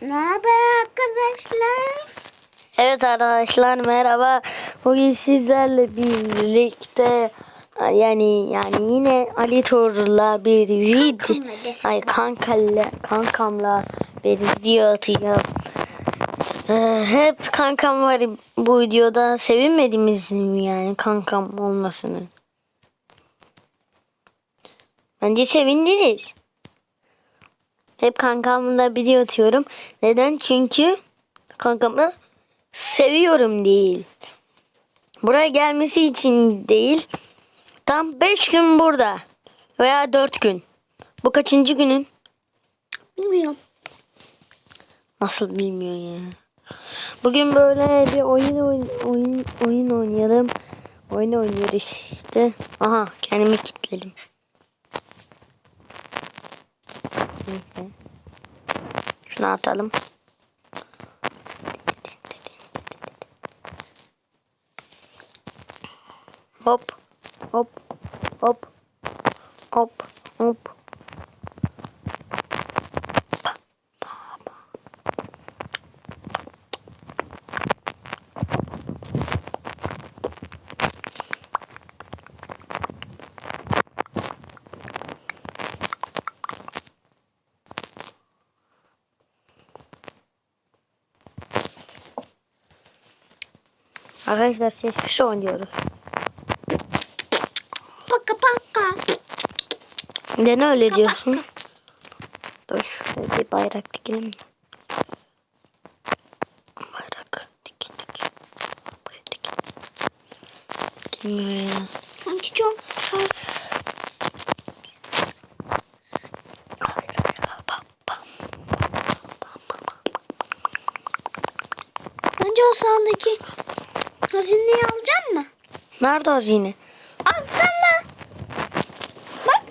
Merhaba arkadaşlar. Evet arkadaşlar merhaba. Bugün sizlerle birlikte yani yani yine Ali Tuğrul'la bir video ay kankayla kankamla bir video atacağım. Ee, hep kankam var bu videoda sevinmediğimiz mi yani kankam olmasını? Bence sevindiniz. Hep kankamla video atıyorum. Neden? Çünkü kankamı seviyorum değil. Buraya gelmesi için değil. Tam 5 gün burada. Veya 4 gün. Bu kaçıncı günün? Bilmiyorum. Nasıl bilmiyor ya. Bugün böyle bir oyun oyun oyun, oyun oynayalım. Oyun oynuyoruz işte. Aha kendimi kilitledim. Neyse. Şunu atalım. Hop. Hop. Hop. Hop. Hop. Arkadaşlar sessiz oynuyoruz. Paka paka. Neden öyle diyorsun? Dur şöyle bir bayrak dikelim mi? Bayrak dikin dikin. Buraya dikin. Dikilmiyor ya. Sanki çok Önce o sağdaki hazineyi alacak mı? Nerede hazine? Arkanda. Bak.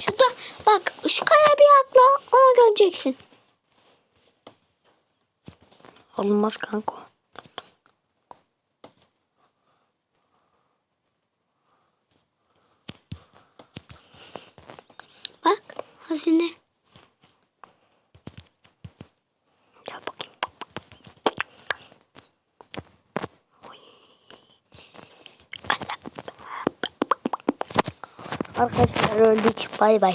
Şurada bak şu kaya bir atla onu göreceksin. Olmaz kanka. Bak hazine. Arkadaşlar öldük. Bay bay.